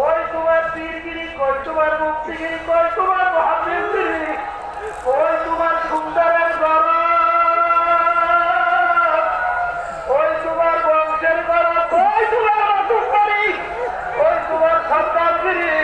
ওই তোমার পীরগিরি কই ওই তোমার সুন্দরের গরম ওই তোমার ওই তোমার সন্তানগিরি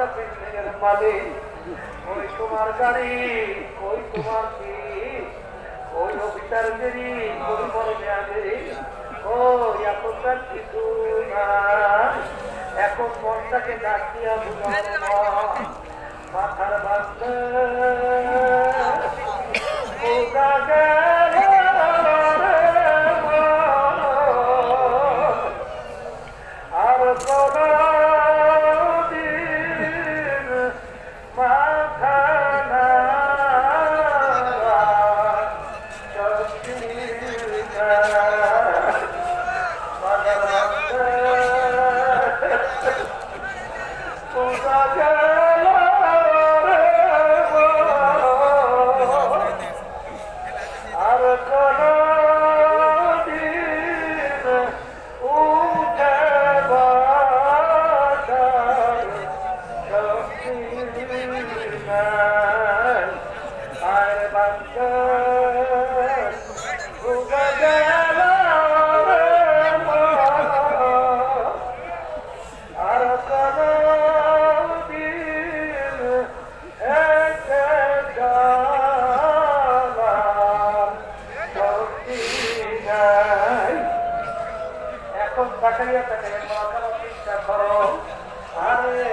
দশটা পিলগিরের মালিক কই তোমার গাড়ি, ওই তোমার কি কই অফিসার গিরি কই বড় ও এখন তার কিছু না এখন মনটাকে ডাক দিয়া বুঝানো মাথার বান্ধে তাকাইয়া তাকাইয়া মাথার চিন্তা করো। আরে,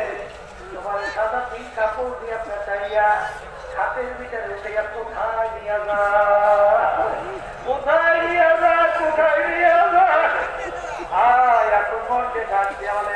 তোমার সাদা পিন কাপড় দিয়া পেঁচাইয়া হাতের ভিতরে উঠাইয়া কোথায় নিয়ে যা? কোথায় নিয়ে যা, কোথায় নিয়ে যা? আয়, এখন মনকে ডাক দেওয়ালে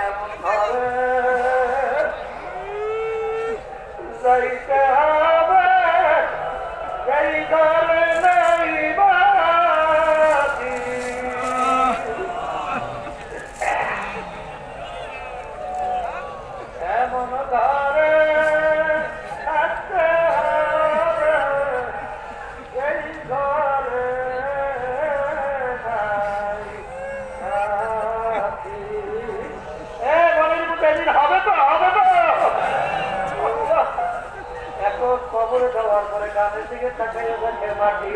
যাওয়ার পরে গানের দিকে তাকাইয়ে দেখে মাটি।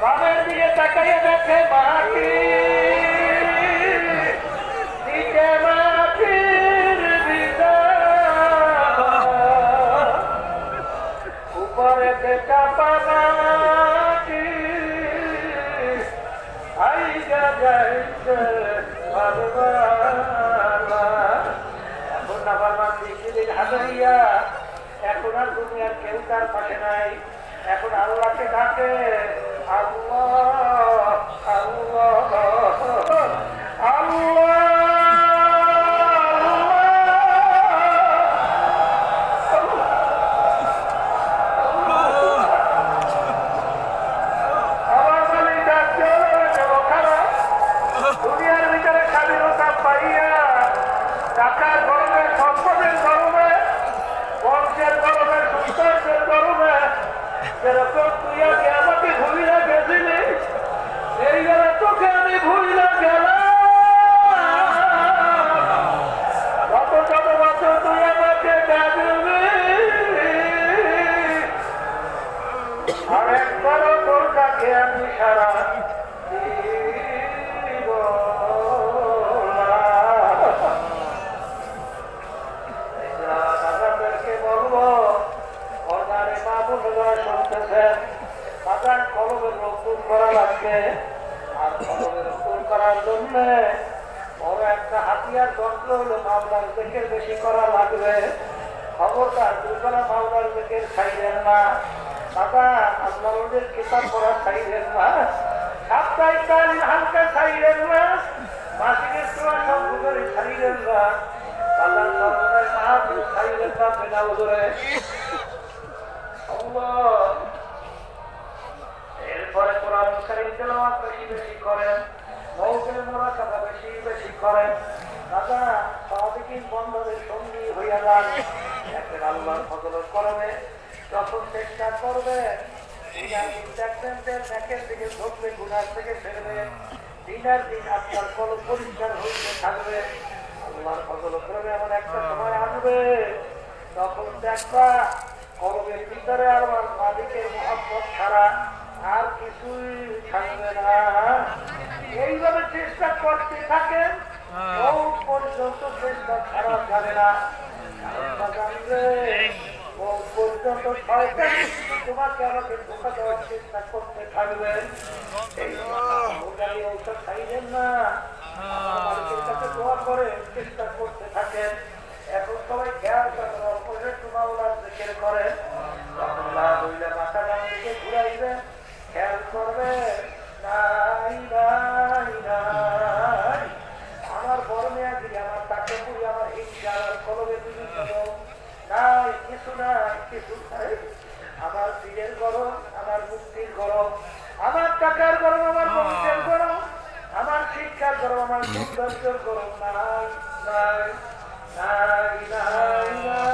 বামের দিকে তাকাইয়ে দেখে মাটি। নিচে মাটির উপরে চাপা মাটি। আইগা যাইছে বারবার এখন আবার মাটি সেদিন হাজারিয়া এখন আর দুনিয়ার কেউ তার পাশে নাই। এখন আল্লাহকে ডাকে আল্লাহ। যেরকম তুই আগে আমাকে ভুলিয়া গেছিলি। এই গেলে তোকে আমি ভুলিয়া গেলাম। কত কত বছর তুই আমাকে ডাকবি আর আমি সারা অর্ডারে মা বোনেরা শুনতেছেন বাগান কলমের রক্ষণ করা লাগবে আর কলমের রক্ষণ করার জন্য বড় একটা হাতিয়ার যন্ত্র হলো মামলার দেখে বেশি করা লাগবে। খবরদার দুর্বলা মাওলার লোকের খাইলেন না। বাবা, আপনার ওদের কিতাব পড়া খাইলেন না। সাপ্তাহিক তালিম হালকা খাইলেন না। মাসিকের তোমার সব করে খাইলেন না। আল্লাহ সর্বদাই মাহাপুর খাইলেন না পেনা ওদরে আল্লাহ। এরপরে কোরআন শরীফ তেলাওয়াত বেশি বেশি করেন মৌকের মোরাকাবা বেশি বেশি করেন। দাদা সাদিকিন বন্ধনের সঙ্গী হইয়া যান। একদিন আল্লাহর ফজলত করবে, যখন চেষ্টা করবে দেখবেন যে নেকের দিকে ঢুকবে গুনার থেকে ফেরবে। দিনার দিন আপনার কল পরিষ্কার হইতে থাকবে। আল্লাহর ফজলত করবে এমন একটা সময় আসবে, তখন কলমের ভিতরে আমার মালিকের মহব্বত ছাড়া আর কিছুই থাকবে না। এইভাবে চেষ্টা করতে থাকেন পর্যন্ত চেষ্টা খারাপ যাবে না। পর্যন্ত তোমাকে আমাকে ধোকা দেওয়ার চেষ্টা করতে থাকবে। এই ওটাই ঔষধ খাইলেন না। আমার মালিকের কাছে দোয়া করে চেষ্টা করতে থাকেন। এখন সবাই খেয়াল করেন অল্পের একটু মাওলার জিকির করেন। তখন মা দুইটা মাথা ডান দিকে ঘুরাইবেন খেয়াল করবে আমার বড় মেয়া দিদি আমার তাকে পুরি আমার হিংসা, আমার কলমে নাই, কিছু নাই কিছু নাই। আমার দিনের গরম, আমার মুক্তির গরম। আমার টাকার গরম, আমার বংশের গরম। আমার শিক্ষার গরম, আমার সৌন্দর্যের গরম। নাই নাই لا إله